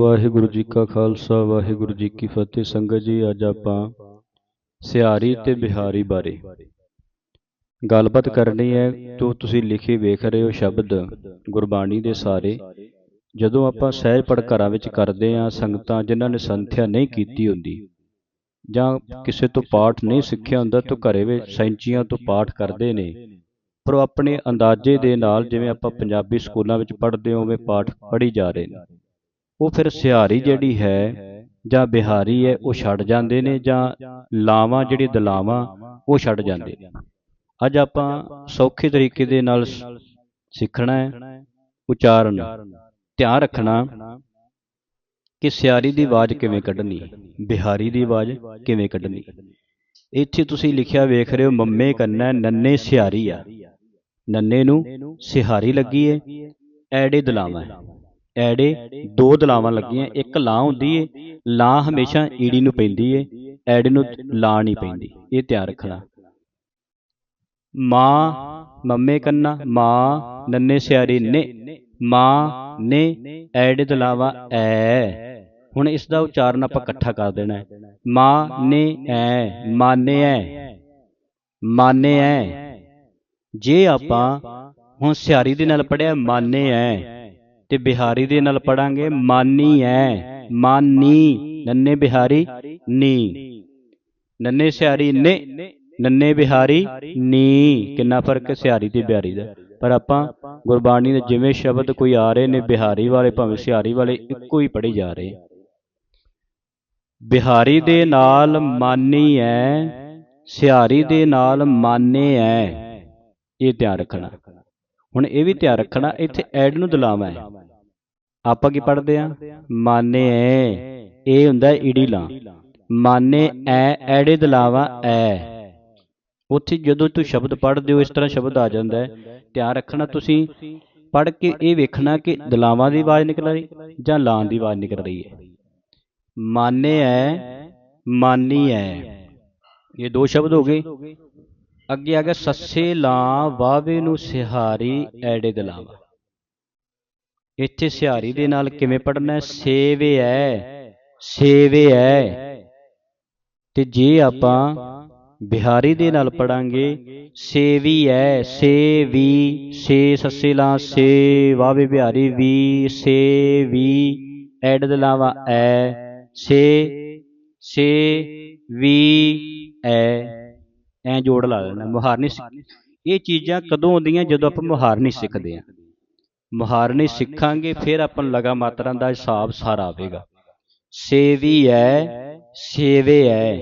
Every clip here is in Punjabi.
ਵਾਹਿਗੁਰੂ ਜੀ ਕਾ ਖਾਲਸਾ, ਵਾਹਿਗੁਰੂ ਜੀ ਕੀ ਫਤਿਹ। ਸੰਗਤ ਜੀ, ਅੱਜ ਆਪਾਂ ਸਿਹਾਰੀ ਤੇ ਬਿਹਾਰੀ ਬਾਰੇ ਗੱਲਬਾਤ ਕਰਨੀ ਹੈ। ਜੋ ਤੁਸੀਂ ਲਿਖੇ ਵੇਖ ਰਹੇ ਹੋ ਸ਼ਬਦ ਗੁਰਬਾਣੀ ਦੇ ਸਾਰੇ। ਜਦੋਂ ਆਪਾਂ ਸਹਿਜ ਪੜ ਘਰਾਂ ਵਿੱਚ ਕਰਦੇ ਆ ਸੰਗਤਾਂ ਜਿਨ੍ਹਾਂ ਨੇ ਸੰਥਿਆ ਨਹੀਂ ਕੀਤੀ ਹੁੰਦੀ ਜਾਂ ਕਿਸੇ ਤੋਂ ਪਾਠ ਨਹੀਂ ਸਿੱਖਿਆ ਹੁੰਦਾ, ਤਾਂ ਘਰੇ ਵਿੱਚ ਸੈਂਚੀਆਂ ਤੋਂ ਪਾਠ ਕਰਦੇ ਨੇ। ਪਰ ਉਹ ਆਪਣੇ ਅੰਦਾਜ਼ੇ ਦੇ ਨਾਲ, ਜਿਵੇਂ ਆਪਾਂ ਪੰਜਾਬੀ ਸਕੂਲਾਂ ਵਿੱਚ ਪੜ੍ਹਦੇ ਹੋਵੇਂ ਪਾਠ ਪੜ੍ਹੀ ਜਾ ਰਹੇ ਨੇ। ਉਹ ਫਿਰ ਸਿਹਾਰੀ ਜਿਹੜੀ ਹੈ ਜਾਂ ਬਿਹਾਰੀ ਹੈ ਉਹ ਛੱਡ ਜਾਂਦੇ ਨੇ ਜਾਂ ਲਾਵਾਂ ਜਿਹੜੀ ਦਲਾਵਾਂ ਉਹ ਛੱਡ ਜਾਂਦੇ। ਨੇ ਅੱਜ ਆਪਾਂ ਸੌਖੇ ਤਰੀਕੇ ਦੇ ਨਾਲ ਸਿੱਖਣਾ ਹੈ ਉਚਾਰਨ। ਧਿਆਨ ਰੱਖਣਾ ਕਿ ਸਿਹਾਰੀ ਦੀ ਆਵਾਜ਼ ਕਿਵੇਂ ਕੱਢਣੀ ਹੈ ਬਿਹਾਰੀ ਦੀ ਆਵਾਜ਼ ਕਿਵੇਂ ਕੱਢਣੀ। ਹੈ ਇੱਥੇ ਤੁਸੀਂ ਲਿਖਿਆ ਵੇਖ ਰਹੇ ਹੋ ਮੰਮੇ ਕੰਨਾ ਨੰਨੇ ਸਿਹਾਰੀ ਆ। ਨੰਨੇ ਨੂੰ ਸਿਹਾਰੀ ਲੱਗੀ ਏ ਐੜੇ ਦਲਾਵਾਂ ਹੈ। ਐੜੇ ਦੋ ਦਲਾਵਾਂ ਲੱਗੀਆਂ। ਇੱਕ ਲਾਂ ਹੁੰਦੀ ਏ ਲਾਂ ਹਮੇਸ਼ਾ ਈੜੀ ਨੂੰ ਪੈਂਦੀ ਏ, ਐੜੇ ਨੂੰ ਲਾਂ ਨਹੀਂ ਪੈਂਦੀ। ਇਹ ਧਿਆਨ ਰੱਖਣਾ। ਮਾਂ ਮੰਮੇ ਕੰਨਾ, ਮਾਂ ਨੰਨੇ ਸਿਆਰੇ ਨੇ, ਮਾਂ ਨੇ ਐੜੇ ਦਲਾਵਾਂ ਐ। ਹੁਣ ਇਸ ਦਾ ਉਚਾਰਨ ਆਪਾਂ ਇਕੱਠਾ ਕਰ ਦੇਣਾ ਹੈ। ਮਾਂ ਨੇ ਐ, ਮਾਨੇ ਐ ਮਾਨੇ ਐ। ਜੇ ਆਪਾਂ ਹੁਣ ਸਿਆਰੀ ਦੇ ਨਾਲ ਪੜਿਆ ਮਾਨੇ ਐ। ਤੇ ਬਿਹਾਰੀ ਦੇ ਨਾਲ ਪੜਾਂਗੇ, ਮਾਨੀ ਐ, ਮਾਨੀ, ਨੰਨੇ ਬਿਹਾਰੀ, ਨੀ। ਨੰਨੇ ਸਿਆਰੀ ਨੇ, ਨੰਨੇ ਬਿਹਾਰੀ, ਨੀ। ਕਿੰਨਾ ਫ਼ਰਕ ਹੈ ਸਿਆਰੀ ਤੇ ਬਿਹਾਰੀ ਦਾ। ਪਰ ਆਪਾਂ ਗੁਰਬਾਣੀ ਦੇ ਜਿਵੇਂ ਸ਼ਬਦ ਕੋਈ ਆ ਰਹੇ ਨੇ ਬਿਹਾਰੀ ਵਾਲੇ, ਭਾਵੇਂ ਸਿਹਾਰੀ ਵਾਲੇ, ਇੱਕੋ ਹੀ ਪੜ੍ਹੀ ਜਾ ਰਹੇ। ਬਿਹਾਰੀ ਦੇ ਨਾਲ ਮਾਨੀ ਐ ਸਿਆਰੀ ਦੇ ਨਾਲ ਮਾਨੇ ਐ। ਇਹ ਧਿਆਨ ਰੱਖਣਾ। ਹੁਣ ਇਹ ਵੀ ਧਿਆਨ ਰੱਖਣਾ ਇੱਥੇ ਐਡ ਨੂੰ ਦਲਾਵਾ ਹੈ। ਆਪਾਂ ਕੀ ਪੜ੍ਹਦੇ ਆ ਮਾਨੇ ਐ। ਇਹ ਹੁੰਦਾ ਈੜੀ ਲਾਂ। ਮਾਨੇ ਐ ਐੜੇ ਦਲਾਵਾ ਐ। ਉੱਥੇ ਜਦੋਂ ਤੂੰ ਸ਼ਬਦ ਪੜ੍ਹਦੇ ਹੋ ਇਸ ਤਰ੍ਹਾਂ ਸ਼ਬਦ ਆ ਜਾਂਦਾ ਹੈ। ਧਿਆਨ ਰੱਖਣਾ ਤੁਸੀਂ ਪੜ੍ਹ ਕੇ ਇਹ ਵੇਖਣਾ ਕਿ ਦਲਾਵਾਂ ਦੀ ਆਵਾਜ਼ ਨਿਕਲ ਰਹੀ ਜਾਂ ਲਾਂ ਦੀ ਆਵਾਜ਼ ਨਿਕਲ ਰਹੀ ਹੈ। ਮਾਨੇ ਐ ਮਾਨੀ ਐ। ਇਹ ਦੋ ਸ਼ਬਦ ਹੋ ਗਏ। ਅੱਗੇ ਆ ਗਿਆ, ਸੱਸੇ ਲਾਂ ਵਾਵੇ ਨੂੰ ਸਿਹਾਰੀ ਐੜੇ ਦਲਾਵਾ ਇੱਥੇ ਸਿਹਾਰੀ ਦੇ ਨਾਲ ਕਿਵੇਂ ਪੜਨਾ ਹੈ? ਸੇਵੇ ਐ ਸੇਵੇ ਐ। ਤੇ ਜੇ ਆਪਾਂ ਬਿਹਾਰੀ ਦੇ ਨਾਲ ਪੜਾਂਗੇ ਸੇਵੀ ਐ, ਸੇਵੀ, ਸੇ ਸੱਸੇ ਲਾਂ, ਸੇ ਵਾਵੇ ਬਿਹਾਰੀ, ਵੀ ਸੇਵੀ ਐੜ ਦਲਾਵਾ ਐ, ਸੇ ਸੇ, ਵੀ, ਐ। ਐ ਜੋੜ ਲਾ ਲੈਣਾ ਮੁਹਾਰਨੀ ਸਿੱਖ- ਇਹ ਚੀਜ਼ਾਂ ਕਦੋਂ ਆਉਂਦੀਆਂ ਜਦੋਂ ਆਪਾਂ ਮੁਹਾਰਨੀ ਸਿੱਖਦੇ ਆ ਮੁਹਾਰਨੀ ਸਿੱਖਾਂਗੇ, ਫਿਰ ਆਪਾਂ ਲਗਾ ਮਾਤਰਾ ਦਾ ਹਿਸਾਬ ਸਾਰਾ ਆਵੇਗਾ। ਸੇਵੀ ਐ, ਸੇਵੇ ਐ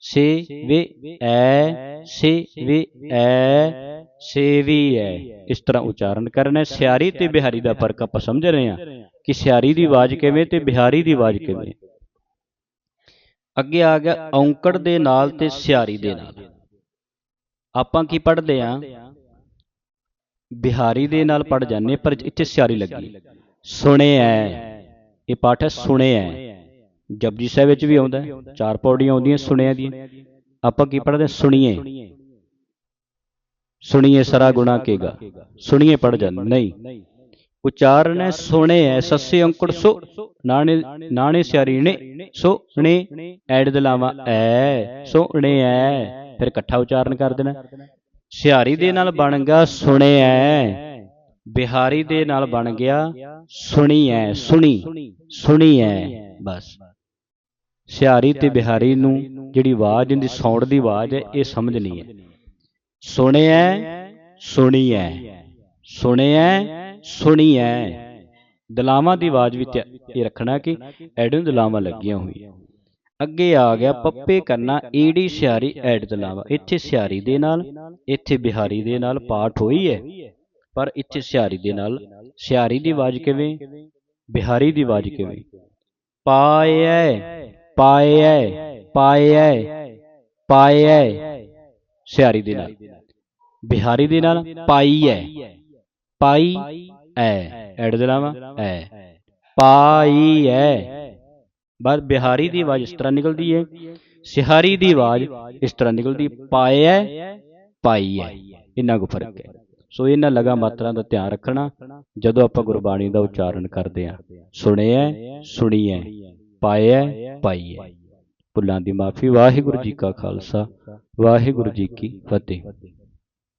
ਸੇਵੇ ਐ ਸੇਵੇ ਐ, ਸੇਵੀ ਐ। ਇਸ ਤਰ੍ਹਾਂ ਉਚਾਰਨ ਕਰਨਾ ਸਿਆਰੀ ਤੇ ਬਿਹਾਰੀ ਦਾ ਫ਼ਰਕ ਆਪਾਂ ਸਮਝ ਰਹੇ ਹਾਂ ਕਿ ਸਿਆਰੀ ਦੀ ਆਵਾਜ਼ ਕਿਵੇਂ ਤੇ ਬਿਹਾਰੀ ਦੀ ਆਵਾਜ਼ ਕਿਵੇਂ। ਅੱਗੇ ਆ ਗਿਆ ਔਂਕੜ ਦੇ ਨਾਲ ਤੇ ਸਿਆਰੀ ਦੇ ਨਾਲ। ਆਪਾਂ ਕੀ ਪੜ੍ਹਦੇ ਆ? ਬਿਹਾਰੀ ਦੇ ਨਾਲ ਪੜ ਜਾਂਦੇ ਪਰ ਇੱਥੇ ਸਿਆਰੀ ਲੱਗੀ। ਸੁਣਿਐ ਇਹ ਪਾਠ ਹੈ ਸੁਣਿਐ ਜਪਜੀ ਸਾਹਿਬ ਵਿੱਚ ਵੀ ਆਉਂਦਾ ਚਾਰ ਪੌੜੀਆਂ ਆਉਂਦੀਆਂ ਸੁਣਿਆ ਦੀਆਂ। ਆਪਾਂ ਕੀ ਪੜ੍ਹਦੇ ਹਾਂ? ਸੁਣੀਏ। ਸੁਣੀਏ। ਸਰਾ ਗੁਣਾ ਕੇਗਾ ਸੁਣੀਏ ਪੜ ਜਾਂਦੇ ਨਹੀਂ। ਉਚਾਰਨ ਹੈ ਸੁਣੇ ਹੈ ਸੱਸੇ ਅੰਕੜ ਸੋ ਨਾਣੇ ਨਾਣੇ ਸਿਆਰੀ ਨੇ ਸੁਣੇ ਐਡ ਦਲਾਵਾ ਐ। ਸੁਣੇ ਐ। ਫਿਰ ਇਕੱਠਾ ਉਚਾਰਨ ਕਰ ਦੇਣਾ। ਸਿਹਾਰੀ ਦੇ ਨਾਲ ਬਣ ਗਿਆ ਸੁਣੇ ਐ। ਬਿਹਾਰੀ ਦੇ ਨਾਲ ਬਣ ਗਿਆ ਸੁਣੀ ਐ ਸੁਣੀ ਸੁਣੀ ਐ ਬਸ। ਸਿਹਾਰੀ ਤੇ ਬਿਹਾਰੀ ਨੂੰ ਜਿਹੜੀ ਆਵਾਜ਼ ਇਹਦੀ ਸਾਊਂਡ ਦੀ ਆਵਾਜ਼ ਹੈ ਇਹ ਸਮਝਣੀ ਹੈ ਸੁਣਿਐ ਸੁਣੀਐ ਸੁਣਿਐ ਸੁਣੀਐ ਦਲਾਵਾਂ ਦੀ ਆਵਾਜ਼ ਵੀ ਧਿਆ- ਇਹ ਰੱਖਣਾ ਕਿ ਐਡ ਦਲਾਵਾਂ ਲੱਗੀਆਂ ਹੋਈਆਂ। ਅੱਗੇ ਆ ਗਿਆ ਪੱਪੇ ਕੰਨਾ ਈੜੀ ਸਿਹਾਰੀ ਐਡ ਦਲਾਵਾ। ਇੱਥੇ ਸਿਹਾਰੀ ਦੇ ਨਾਲ ਇੱਥੇ ਬਿਹਾਰੀ ਦੇ ਨਾਲ ਪਾਠ ਹੋਈ ਹੈ। ਪਰ ਇੱਥੇ ਸਿਹਾਰੀ ਦੇ ਨਾਲ ਸਿਹਾਰੀ ਦੀ ਆਵਾਜ਼ ਕਿਵੇਂ? ਬਿਹਾਰੀ ਦੀ ਆਵਾਜ਼ ਕਿਵੇਂ? ਪਾਇਐ ਪਾਇਐ ਪਾਇਐ ਪਾਇਐ ਸਿਹਾਰੀ ਦੇ ਨਾਲ। ਬਿਹਾਰੀ ਦੇ ਨਾਲ ਪਾਈ ਐ। ਪਾਈ ਐ। ਐਡ ਦੇ ਲਾਵਾ ਐ। ਪਾਈ ਐ। ਬਸ ਬਿਹਾਰੀ ਦੀ ਆਵਾਜ਼ ਇਸ ਤਰ੍ਹਾਂ ਨਿਕਲਦੀ ਹੈ। ਸਿਹਾਰੀ ਦੀ ਆਵਾਜ਼ ਇਸ ਤਰ੍ਹਾਂ ਨਿਕਲਦੀ ਹੈ। ਪਾਈ ਹੈ। ਇਹਨਾਂ ਕੁ ਫ਼ਰਕ ਹੈ। ਸੋ ਇਹਨਾਂ ਲਗਾ ਮਾਤਰਾ ਦਾ ਧਿਆਨ ਰੱਖਣਾ, ਜਦੋਂ ਆਪਾਂ ਗੁਰਬਾਣੀ ਦਾ ਉਚਾਰਨ ਕਰਦੇ ਹਾਂ। ਸੁਣਿਆ ਸੁਣੀਐ ਪਾਇਐ ਪਾਈਐ ਭੁੱਲਾਂ ਦੀ ਮਾਫੀ। ਵਾਹਿਗੁਰੂ ਜੀ ਕਾ ਖਾਲਸਾ। ਵਾਹਿਗੁਰੂ ਜੀ ਕੀ ਫਤਿਹ।